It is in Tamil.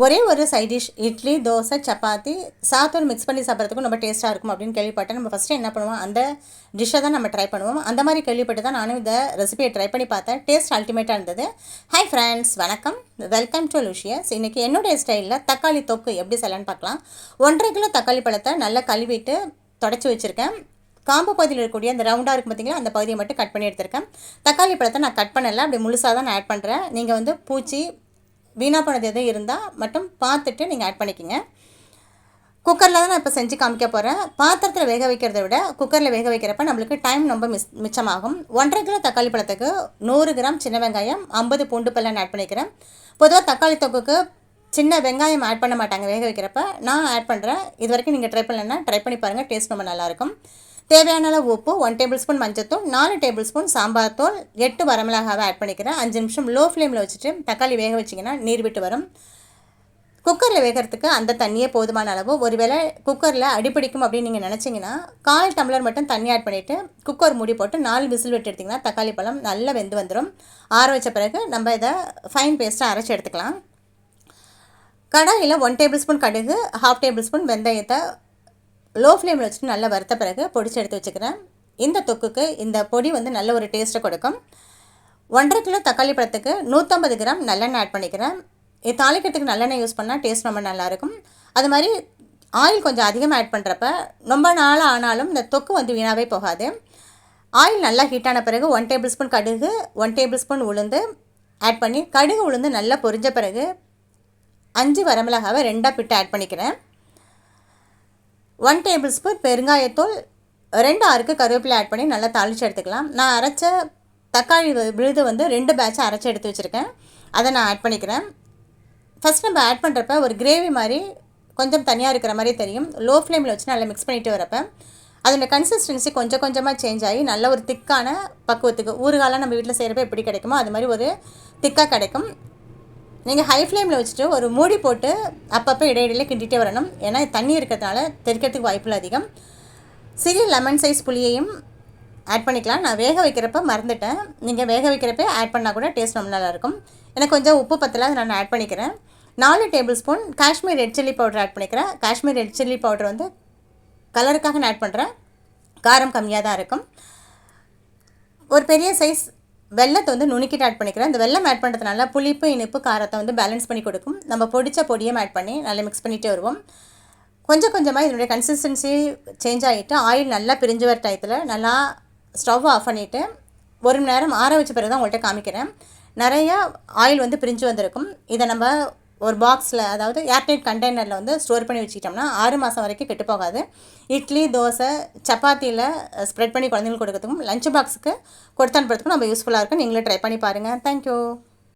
ஒரே ஒரு சைட் டிஷ் இட்லி தோசை சப்பாத்தி சாத்தோடு மிக்ஸ் பண்ணி சாப்பிட்றதுக்கும் ரொம்ப டேஸ்ட்டாக இருக்கும் அப்படின்னு கேள்விப்பட்டேன். நம்ம ஃபஸ்ட்டு என்ன பண்ணுவோம்? அந்த டிஷ்ஷை தான் நம்ம ட்ரை பண்ணுவோம். அந்த மாதிரி கேள்விப்பட்டு தான் நானும் இந்த ரெசிபியை ட்ரை பண்ணி பார்த்தேன். டேஸ்ட் அல்டிமேட்டாக இருந்தது. ஹாய் ஃப்ரெண்ட்ஸ் வணக்கம். வெல்கம் டு லூஷியஸ் இன்றைக்கி என்னுடைய ஸ்டைலில் தக்காளி தொக்கு எப்படி செய்யலான்னு பார்க்கலாம். ஒன்றரை கிலோ தக்காளி பழத்தை நல்லா கழுவிட்டு தொடச்சி வச்சுருக்கேன். காம்பு பகுதியில் இருக்கக்கூடிய அந்த ரவுண்டாக இருக்கும் பார்த்தீங்களா அந்த பகுதியை மட்டும் கட் பண்ணி எடுத்திருக்கேன். தக்காளி பழத்தை நான் கட் பண்ணலை அப்படி முழுசாக தான் நான் ஆட் பண்ணுறேன் நீங்கள் வந்து பூச்சி வீணாக போனது எதுவும் இருந்தால் மட்டும் பார்த்துட்டு நீங்கள் ஆட் பண்ணிக்கோங்க. குக்கரில் தான் நான் இப்போ செஞ்சு காமிக்க போகிறேன் பாத்திரத்தில் வேக வைக்கிறத விட குக்கரில் வேக வைக்கிறப்ப நம்மளுக்கு டைம் ரொம்ப மிஸ் மிச்சமாகும். ஒன்றரை கிலோ தக்காளி பழத்துக்கு நூறு கிராம் சின்ன வெங்காயம் ஐம்பது பூண்டு பல்ல ஆட் பண்ணிக்கிறேன். பொதுவாக தக்காளி தொக்குக்கு சின்ன வெங்காயம் ஆட் பண்ண மாட்டாங்க. வேக வைக்கிறப்ப நான் ஆட் பண்ணுறேன் இது வரைக்கும் நீங்கள் ட்ரை பண்ணலன்னா ட்ரை பண்ணி பாருங்கள் டேஸ்ட் ரொம்ப நல்லாயிருக்கும் தேவையான அளவு உப்பு ஒன் டேபிள் ஸ்பூன் மஞ்சத்தூள் நாலு டேபிள் ஸ்பூன் சாம்பார் தூள் எட்டு வரமிளகாவை ஆட் பண்ணிக்கிறேன். அஞ்சு நிமிஷம் லோ ஃப்ளேமில் வச்சுட்டு தக்காளி வேக வச்சிங்கன்னா நீர் விட்டு வரும். குக்கரில் வேகிறதுக்கு அந்த தண்ணியே போதுமான அளவு. ஒருவேளை குக்கரில் அடிப்பிடிக்கும் அப்படின்னு நீங்கள் நினச்சிங்கன்னா கால் டம்ளர் மட்டும் தண்ணி ஆட் பண்ணிவிட்டு குக்கர் மூடி போட்டு நாலு விசில் விட்டு எடுத்திங்கன்னா தக்காளி பழம் நல்லா வெந்து வந்துடும் ஆற வச்ச பிறகு நம்ம இதை ஃபைன் பேஸ்ட்டாக அரைச்சி எடுத்துக்கலாம். கடாயில் ஒன் டேபிள் ஸ்பூன் கடுகு ஹாஃப் டேபிள் ஸ்பூன் வெந்தயத்தை லோ ஃப்ளேமில் வச்சுட்டு நல்லா வறுத்த பிறகு பொடிச்சு எடுத்து வச்சுக்கிறேன். இந்த தொக்குக்கு இந்த பொடி வந்து நல்ல ஒரு டேஸ்ட்டை கொடுக்கும். ஒன்றரை கிலோ தக்காளி பழத்துக்கு நூற்றம்பது கிராம் நல்லெண்ணெய் ஆட் பண்ணிக்கிறேன். இது தாளிக்கிறதுக்கு நல்லெண்ணெய் யூஸ் பண்ணால் டேஸ்ட் ரொம்ப நல்லாயிருக்கும் அது மாதிரி ஆயில் கொஞ்சம் அதிகமாக ஆட் பண்ணுறப்ப ரொம்ப நாளாக ஆனாலும் இந்த தொக்கு வந்து வீணாகவே போகாது. ஆயில் நல்லா ஹீட்டான பிறகு ஒன் டேபிள் ஸ்பூன் கடுகு ஒன் டேபிள் ஸ்பூன் உளுந்து ஆட் பண்ணி கடுகு உளுந்து நல்லா பொரிஞ்ச பிறகு அஞ்சு வரமிளகாவை ரெண்டாக பிட்டு ஆட் பண்ணிக்கிறேன். ஒன் டேபிள் ஸ்பூன் பெருங்காயத்தூள் ரெண்டு ஆறுக்கு கருவேப்பிலை ஆட் பண்ணி நல்லா தாளித்து எடுத்துக்கலாம். நான் அரைச்ச தக்காளி விழுது வந்து ரெண்டு பேட்சாக அரைச்சி எடுத்து வச்சுருக்கேன். அதை நான் ஆட் பண்ணிக்கிறேன். ஃபஸ்ட் நம்ம ஆட் பண்ணுறப்ப ஒரு கிரேவி மாதிரி கொஞ்சம் தனியாக இருக்கிற மாதிரி தெரியும். லோ ஃப்ளேமில் வச்சு நல்லா மிக்ஸ் பண்ணிட்டு வரப்போ அதோட கன்சிஸ்டன்சி கொஞ்சம் கொஞ்சமாக சேஞ்ச் ஆகி நல்ல ஒரு திக்கான பக்குவத்துக்கு ஊறுகாலாம் நம்ம வீட்டில் செய்கிறப்ப எப்படி கிடைக்குமோ அது மாதிரி ஒரு திக்காக கிடைக்கும். நீங்கள் ஹை ஃப்ளேமில் வச்சுட்டு ஒரு மூடி போட்டு அப்பப்போ இடையிடையில் கிண்டிகிட்டே வரணும். ஏன்னா தண்ணி இருக்கிறதுனால தெரிக்கிறதுக்கு வாய்ப்புகள் அதிகம். சிறிய லெமன் சைஸ் புளியையும் ஆட் பண்ணிக்கலாம். நான் வேக வைக்கிறப்ப மறந்துட்டேன். நீங்கள் வேக வைக்கிறப்ப ஆட் பண்ணால் கூட டேஸ்ட் ரொம்ப நல்லாயிருக்கும். எனக்கு கொஞ்சம் உப்பு பத்தல நான் ஆட் பண்ணிக்கிறேன். நாலு tablespoon Kashmir red chilli powder add பண்ணிக்கிறேன். காஷ்மீர் ரெட் சில்லி பவுடர் வந்து கலருக்காக நான் ஆட் பண்ணுறேன் காரம் கம்மியாக தான் இருக்கும். ஒரு பெரிய சைஸ் வெள்ளத்தை வந்து நுணுக்கிட்டு ஆட் பண்ணிக்கிறேன். இந்த வெள்ளம் ஆட் பண்ணுறதுனால புளிப்பு இனிப்பு காரத்தை வந்து பேலன்ஸ் பண்ணி கொடுக்கும். நம்ம பொடித்த பொடியும் ஆட் பண்ணி நல்லா மிக்ஸ் பண்ணிகிட்டே வருவோம். கொஞ்சம் கொஞ்சமாக இதனுடைய கன்சிஸ்டன்சி சேஞ்ச் ஆகிட்டு ஆயில் நல்லா பிரிஞ்சு வர டயத்தில் நல்லா ஸ்டவ் ஆஃப் பண்ணிவிட்டு ஒரு மணி நேரம் ஆற வச்ச பிறகு தான் உங்கள்கிட்ட காமிக்கிறேன். நிறையா ஆயில் வந்து பிரிஞ்சு வந்திருக்கும். இதை நம்ம ஒரு பாக்ஸில் அதாவது ஏர்டைட் கண்டெய்னரில் வந்து ஸ்டோர் பண்ணி வச்சுக்கிட்டோம்னா ஆறு மாதம் வரைக்கும் கெட்டு போகாது. இட்லி தோசை சப்பாத்தியில் ஸ்ப்ரெட் பண்ணி குழந்தைங்களுக்கு கொடுக்கறதுக்கும் லஞ்ச் பாக்ஸுக்கு கொடுத்து அனுப்புறதுக்கும் நம்ம யூஸ்ஃபுல்லாக இருக்கும். நீங்களே ட்ரை பண்ணி பாருங்கள் தேங்க்யூ